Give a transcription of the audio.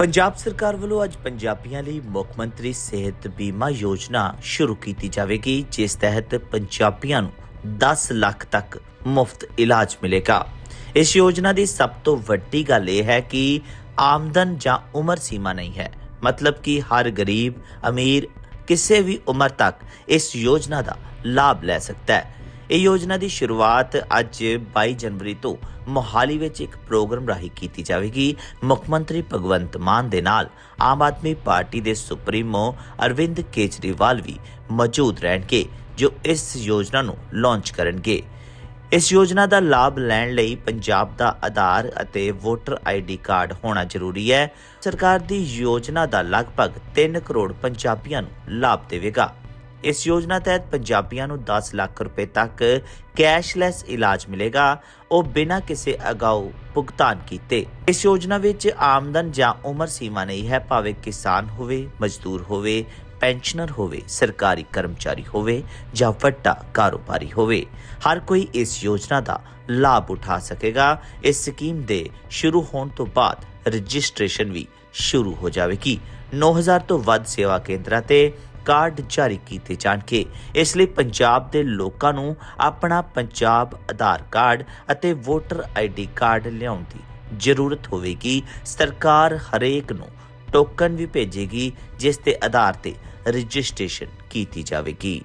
ਪੰਜਾਬ ਸਰਕਾਰ ਵੱਲੋਂ ਅੱਜ ਪੰਜਾਬੀਆਂ ਲਈ ਮੁੱਖ ਮੰਤਰੀ ਸਿਹਤ ਬੀਮਾ ਯੋਜਨਾ ਸ਼ੁਰੂ ਕੀਤੀ ਜਾਵੇਗੀ, ਜਿਸ ਤਹਿਤ ਪੰਜਾਬੀਆਂ ਨੂੰ 10 ਲੱਖ ਤੱਕ ਮੁਫਤ ਇਲਾਜ ਮਿਲੇਗਾ। ਇਸ ਯੋਜਨਾ ਦੀ ਸਭ ਤੋਂ ਵੱਡੀ ਗੱਲ ਇਹ ਹੈ ਕਿ ਆਮਦਨ ਜਾਂ ਉਮਰ ਸੀਮਾ ਨਹੀਂ ਹੈ। ਮਤਲਬ ਕਿ ਹਰ ਗਰੀਬ, ਅਮੀਰ ਕਿਸੇ ਵੀ ਉਮਰ ਤੱਕ ਇਸ ਯੋਜਨਾ ਦਾ ਲਾਭ ਲੈ ਸਕਦਾ ਹੈ। ਇਹ ਯੋਜਨਾ ਦੀ ਸ਼ੁਰੂਆਤ ਅੱਜ 22 ਜਨਵਰੀ ਤੋਂ ਮੋਹਾਲੀ ਵਿੱਚ ਇੱਕ ਪ੍ਰੋਗਰਾਮ ਰਾਹੀਂ ਕੀਤੀ ਜਾਵੇਗੀ। ਮੁੱਖ ਮੰਤਰੀ ਭਗਵੰਤ ਮਾਨ ਦੇ ਨਾਲ ਆਮ ਆਦਮੀ ਪਾਰਟੀ ਦੇ ਸੁਪਰੀਮੋ ਅਰਵਿੰਦ ਕੇਜਰੀਵਾਲ ਵੀ ਮੌਜੂਦ ਰਹਿਣਗੇ, ਜੋ ਇਸ ਯੋਜਨਾ ਨੂੰ ਲਾਂਚ ਕਰਨਗੇ। ਇਸ ਯੋਜਨਾ ਦਾ ਲਾਭ ਲੈਣ ਲਈ ਪੰਜਾਬ ਦਾ ਆਧਾਰ ਅਤੇ ਵੋਟਰ ਆਈਡੀ ਕਾਰਡ ਹੋਣਾ ਜ਼ਰੂਰੀ ਹੈ। ਸਰਕਾਰ ਦੀ ਯੋਜਨਾ ਦਾ ਲਗਭਗ 3 ਕਰੋੜ ਪੰਜਾਬੀਆਂ ਨੂੰ ਲਾਭ ਦੇਵੇਗਾ। ਇਸ ਯੋਜਨਾ ਤਹਿਤ ਪੰਜਾਬੀਆਂ ਨੂੰ 10 ਲੱਖ ਰੁਪਏ ਤੱਕ ਕੈਸ਼ਲੈਸ ਇਲਾਜ ਮਿਲੇਗਾ। ਉਹ ਬਿਨਾਂ ਕਿਸੇ ਅਗਾਊ ਭੁਗਤਾਨ ਕੀਤੇ। ਇਸ ਯੋਜਨਾ ਵਿੱਚ ਆਮਦਨ ਜਾਂ ਉਮਰ ਸੀਮਾ ਨਹੀਂ ਹੈ, ਭਾਵੇਂ ਕਿਸਾਨ ਹੋਵੇ, ਮਜ਼ਦੂਰ ਹੋਵੇ, ਪੈਨਸ਼ਨਰ ਹੋਵੇ, ਸਰਕਾਰੀ ਕਰਮਚਾਰੀ ਹੋਵੇ ਜਾਂ ਵੱਡਾ ਕਾਰੋਬਾਰੀ ਹੋਵੇ। ਹਰ ਕੋਈ ਇਸ ਯੋਜਨਾ ਦਾ ਲਾਭ ਉਠਾ ਸਕੇਗਾ। ਇਸ ਸਕੀਮ ਦੇ ਸ਼ੁਰੂ ਹੋਣ ਤੋਂ ਬਾਅਦ ਰਜਿਸਟ੍ਰੇਸ਼ਨ ਵੀ ਸ਼ੁਰੂ ਹੋ ਜਾਵੇਗੀ। 9000 ਤੋਂ ਵੱਧ ਸੇਵਾ ਕੇਂਦਰਾਂ ਤੇ ਕਾਰਡ ਜਾਰੀ ਕੀਤੇ ਜਾਣਗੇ। ਇਸ ਲਈ ਪੰਜਾਬ ਦੇ ਲੋਕਾਂ ਨੂੰ ਆਪਣਾ ਪੰਜਾਬ ਆਧਾਰ ਕਾਰਡ ਅਤੇ ਵੋਟਰ ਆਈਡੀ ਕਾਰਡ ਲਿਆਉਣ ਦੀ ਜ਼ਰੂਰਤ ਹੋਵੇਗੀ। ਸਰਕਾਰ ਹਰੇਕ ਨੂੰ ਟੋਕਨ ਵੀ ਭੇਜੇਗੀ, ਜਿਸ ਦੇ ਆਧਾਰ ਤੇ ਰਜਿਸਟ੍ਰੇਸ਼ਨ ਕੀਤੀ ਜਾਵੇਗੀ।